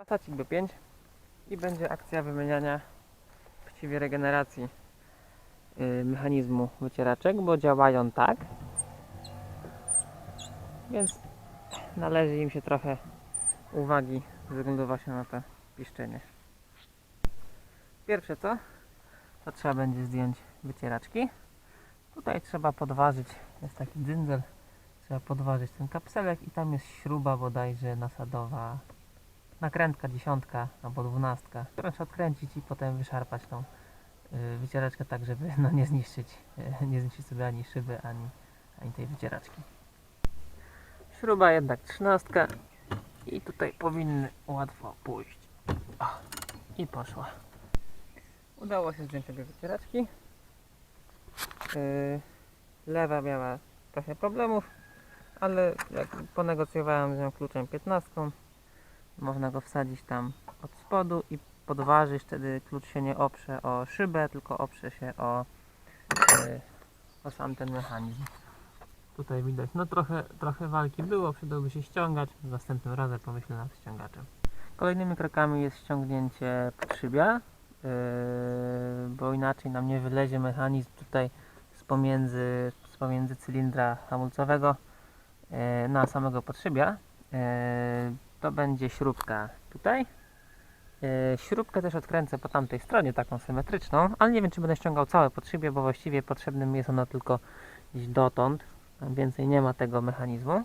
Passacik B5 i będzie akcja wymieniania właściwie regeneracji yy, mechanizmu wycieraczek, bo działają tak, więc należy im się trochę uwagi ze względu właśnie na to piszczenie. Pierwsze co, to trzeba będzie zdjąć wycieraczki. Tutaj trzeba podważyć, jest taki dzyndzel, trzeba podważyć ten kapselek i tam jest śruba bodajże nasadowa, nakrętka dziesiątka albo dwunastka. którą Trzeba odkręcić i potem wyszarpać tą y, wycieraczkę tak, żeby no, nie zniszczyć, y, nie zniszczyć sobie ani szyby, ani, ani tej wycieraczki. Śruba jednak trzynastka i tutaj powinny łatwo pójść. O, I poszła. Udało się zdjąć sobie wycieraczki. Yy, lewa miała trochę problemów, ale jak ponegocjowałem z nią kluczem 15, można go wsadzić tam od spodu i podważyć, wtedy klucz się nie oprze o szybę, tylko oprze się o, yy, o sam ten mechanizm. Tutaj widać, no trochę, trochę walki było, przydałby się ściągać, następnym razem pomyślę nad ściągaczem. Kolejnymi krokami jest ściągnięcie podszybia, yy, bo inaczej nam nie wylezie mechanizm tutaj z pomiędzy, z pomiędzy cylindra hamulcowego yy, na samego podszybia. Yy, to będzie śrubka tutaj. Yy, śrubkę też odkręcę po tamtej stronie, taką symetryczną, ale nie wiem czy będę ściągał całe podszybie, bo właściwie potrzebne mi jest ono tylko gdzieś dotąd. Tam więcej nie ma tego mechanizmu.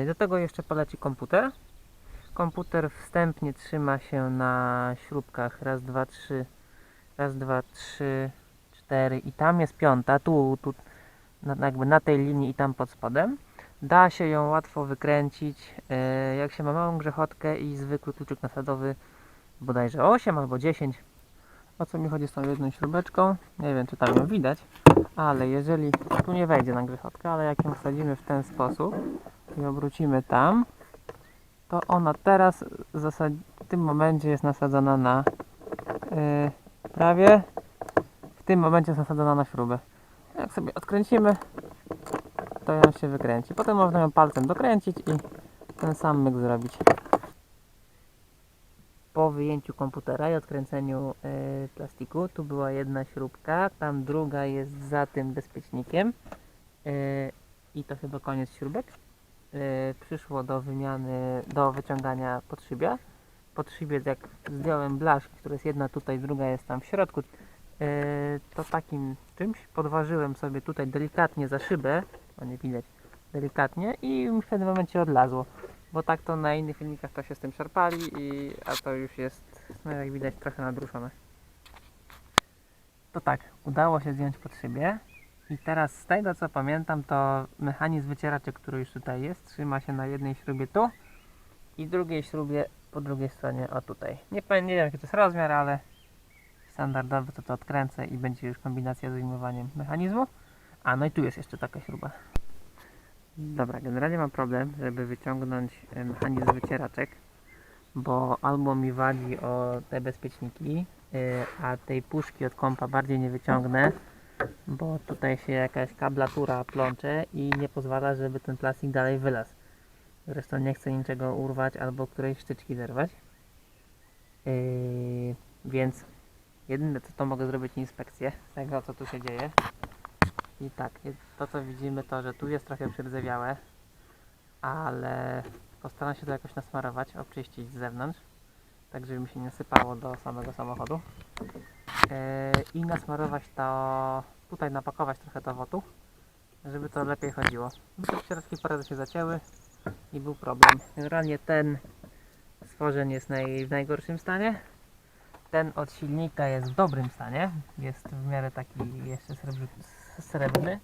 Yy, Do tego jeszcze poleci komputer. Komputer wstępnie trzyma się na śrubkach raz, dwa, trzy, raz, dwa, trzy, cztery i tam jest piąta, tu, tu jakby na tej linii i tam pod spodem. Da się ją łatwo wykręcić, yy, jak się ma małą grzechotkę i zwykły kluczyk nasadowy, bodajże 8 albo 10. O co mi chodzi z tą jedną śrubeczką? Nie wiem, czy tam ją widać, ale jeżeli tu nie wejdzie na grzechotkę, ale jak ją wsadzimy w ten sposób i obrócimy tam, to ona teraz w tym momencie jest nasadzona na yy, prawie w tym momencie jest nasadzona na śrubę. Jak sobie odkręcimy, to ją się wykręci. Potem można ją palcem dokręcić i ten sam myk zrobić. Po wyjęciu komputera i odkręceniu yy, plastiku, tu była jedna śrubka, tam druga jest za tym bezpiecznikiem yy, i to chyba koniec śrubek. Yy, przyszło do wymiany, do wyciągania podszybia. Podszybiec jak zdjąłem blaszki, które jest jedna tutaj, druga jest tam w środku, yy, to takim czymś podważyłem sobie tutaj delikatnie za szybę, o nie widać, delikatnie i w pewnym momencie odlazło. Bo tak to na innych filmikach to się z tym szarpali, i, a to już jest, no jak widać, trochę nadruszone. To tak, udało się zdjąć pod szybie. I teraz z tego co pamiętam, to mechanizm wycieraczek, który już tutaj jest, trzyma się na jednej śrubie tu i drugiej śrubie po drugiej stronie, o tutaj. Nie, pamię- nie wiem jaki to jest rozmiar, ale standardowy to to odkręcę i będzie już kombinacja z wyjmowaniem mechanizmu. A, no i tu jest jeszcze taka śruba. Dobra, generalnie mam problem, żeby wyciągnąć e, mechanizm wycieraczek, bo albo mi wali o te bezpieczniki, y, a tej puszki od kompa bardziej nie wyciągnę, bo tutaj się jakaś kablatura plącze i nie pozwala, żeby ten plastik dalej wylazł. Zresztą nie chcę niczego urwać albo którejś sztyczki zerwać. Yy, więc jedyne co to mogę zrobić inspekcję tego co tu się dzieje. I tak, to co widzimy to, że tu jest trochę przydzewiałe, ale postaram się to jakoś nasmarować, obczyścić z zewnątrz, tak żeby mi się nie sypało do samego samochodu. Yy, I nasmarować to, tutaj napakować trochę do wotu, żeby to lepiej chodziło. Bo środki parę razy się zacięły i był problem. Generalnie ten stworzeń jest w najgorszym stanie. Ten od silnika jest w dobrym stanie. Jest w miarę taki jeszcze srebrny.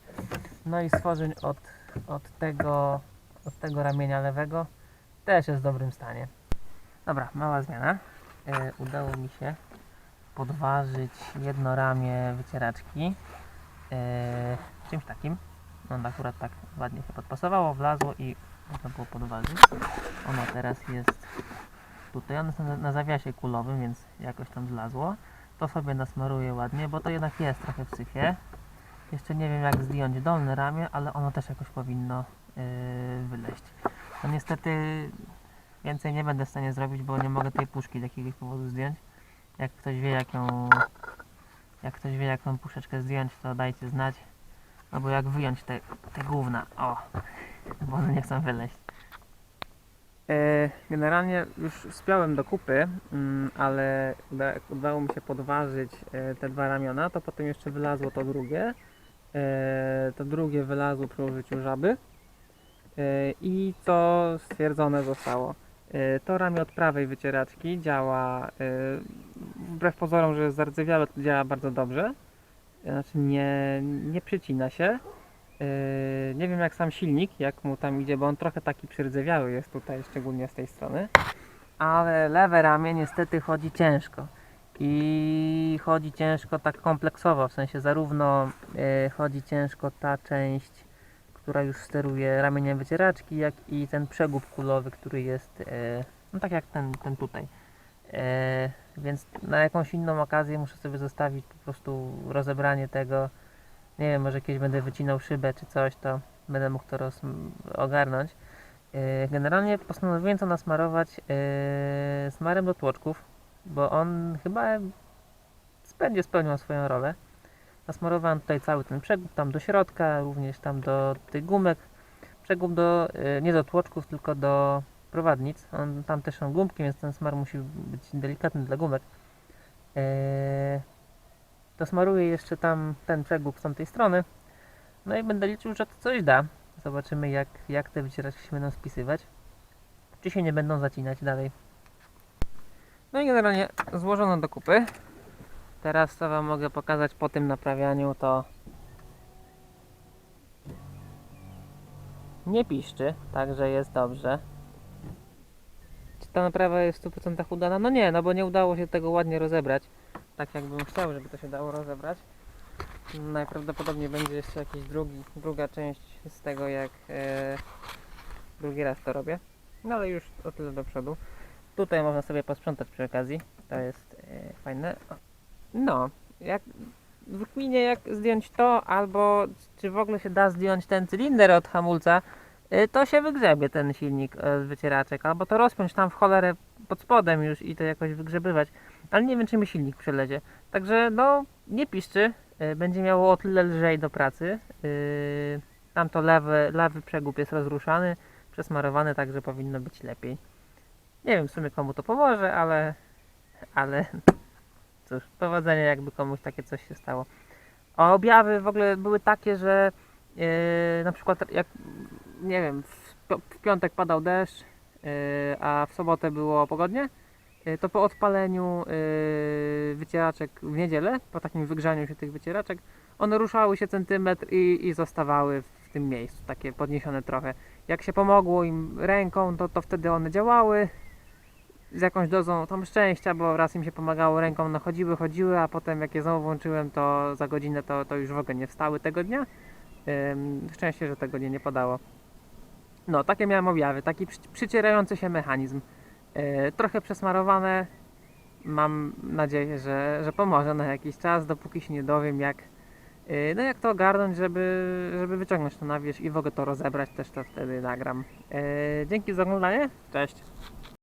No i stworzeń od, od, tego, od tego ramienia lewego też jest w dobrym stanie. Dobra, mała zmiana. E, udało mi się podważyć jedno ramię wycieraczki e, czymś takim. On akurat tak ładnie się podpasowało, wlazło i można było podważyć. Ona teraz jest tutaj, ona jest na, zawiasie kulowym, więc jakoś tam zlazło. To sobie nasmaruję ładnie, bo to jednak jest trochę w syfie. Jeszcze nie wiem jak zdjąć dolne ramię, ale ono też jakoś powinno yy, wyleść. No niestety Więcej nie będę w stanie zrobić, bo nie mogę tej puszki z jakiegoś powodu zdjąć. Jak ktoś wie jak ją... Jak ktoś wie jak tą puszeczkę zdjąć, to dajcie znać. Albo jak wyjąć te, te gówna. O! Bo one nie chcą wyleźć. E, Generalnie już spiąłem do kupy, mm, ale uda, udało mi się podważyć e, te dwa ramiona, to potem jeszcze wylazło to drugie. E, To drugie wylazło przy użyciu żaby. I co stwierdzone zostało? To ramię od prawej wycieraczki działa, wbrew pozorom, że jest zardzewiałe, to działa bardzo dobrze. Znaczy nie, nie przycina się. Yy, nie wiem jak sam silnik, jak mu tam idzie, bo on trochę taki przyrdzewiały jest tutaj, szczególnie z tej strony. Ale lewe ramię niestety chodzi ciężko. I chodzi ciężko tak kompleksowo, w sensie zarówno yy, chodzi ciężko ta część, która już steruje ramieniem wycieraczki, jak i ten przegub kulowy, który jest yy, no tak jak ten, ten tutaj. Więc na jakąś inną okazję muszę sobie zostawić po prostu rozebranie tego nie wiem, może kiedyś będę wycinał szybę czy coś, to będę mógł to roz, ogarnąć. Yy, Generalnie postanowiłem to nasmarować yy, smarem do tłoczków, bo on chyba będzie spełniał swoją rolę. Nasmarowałem tutaj cały ten przegub, tam do środka, również tam do tych gumek. Przegub do, yy, nie do tłoczków, tylko do prowadnic. On, tam też są gumki, więc ten smar musi być delikatny dla gumek. Yy, to smaruję jeszcze tam ten przegub z tamtej strony. No i będę liczył, że to coś da. Zobaczymy jak, jak te wycieraczki się będą spisywać. Czy się nie będą zacinać dalej. No i generalnie złożono do kupy. Teraz co wam mogę pokazać po tym naprawianiu to nie piszczy, także jest dobrze. Czy ta naprawa jest w 100% udana? No nie, no bo nie udało się tego ładnie rozebrać tak jakbym chciał, żeby to się dało rozebrać. Najprawdopodobniej będzie jeszcze jakiś drugi, druga część z tego, jak e, drugi raz to robię. No ale już o tyle do przodu. Tutaj można sobie posprzątać przy okazji. To jest e, fajne. No, jak w kminie jak zdjąć to, albo czy w ogóle się da zdjąć ten cylinder od hamulca, e, to się wygrzebie ten silnik e, z wycieraczek, albo to rozpiąć tam w cholerę pod spodem już i to jakoś wygrzebywać ale nie wiem czy mi silnik przelezie. Także no nie piszczy, y, będzie miało o tyle lżej do pracy. Yy, tam to lewy, lewy przegub jest rozruszany, przesmarowany, także powinno być lepiej. Nie wiem w sumie komu to pomoże, ale ale cóż, powodzenia jakby komuś takie coś się stało. A objawy w ogóle były takie, że yy, na przykład jak nie wiem, w, w piątek padał deszcz, yy, a w sobotę było pogodnie, to po odpaleniu yy, wycieraczek w niedzielę, po takim wygrzaniu się tych wycieraczek, one ruszały się centymetr i, i zostawały w tym miejscu, takie podniesione trochę. Jak się pomogło im ręką, to, to wtedy one działały z jakąś dozą tam szczęścia, bo raz im się pomagało ręką, no chodziły, chodziły, a potem jak je znowu włączyłem, to za godzinę to, to już w ogóle nie wstały tego dnia. Szczęście, że tego dnia nie podało. No, takie miałem objawy, taki przy, przycierający się mechanizm. E, trochę przesmarowane. Mam nadzieję, że, że pomoże na jakiś czas, dopóki się nie dowiem jak, e, no jak to ogarnąć, żeby, żeby wyciągnąć to na wierzch i w ogóle to rozebrać, też to wtedy nagram. E, dzięki za oglądanie, cześć!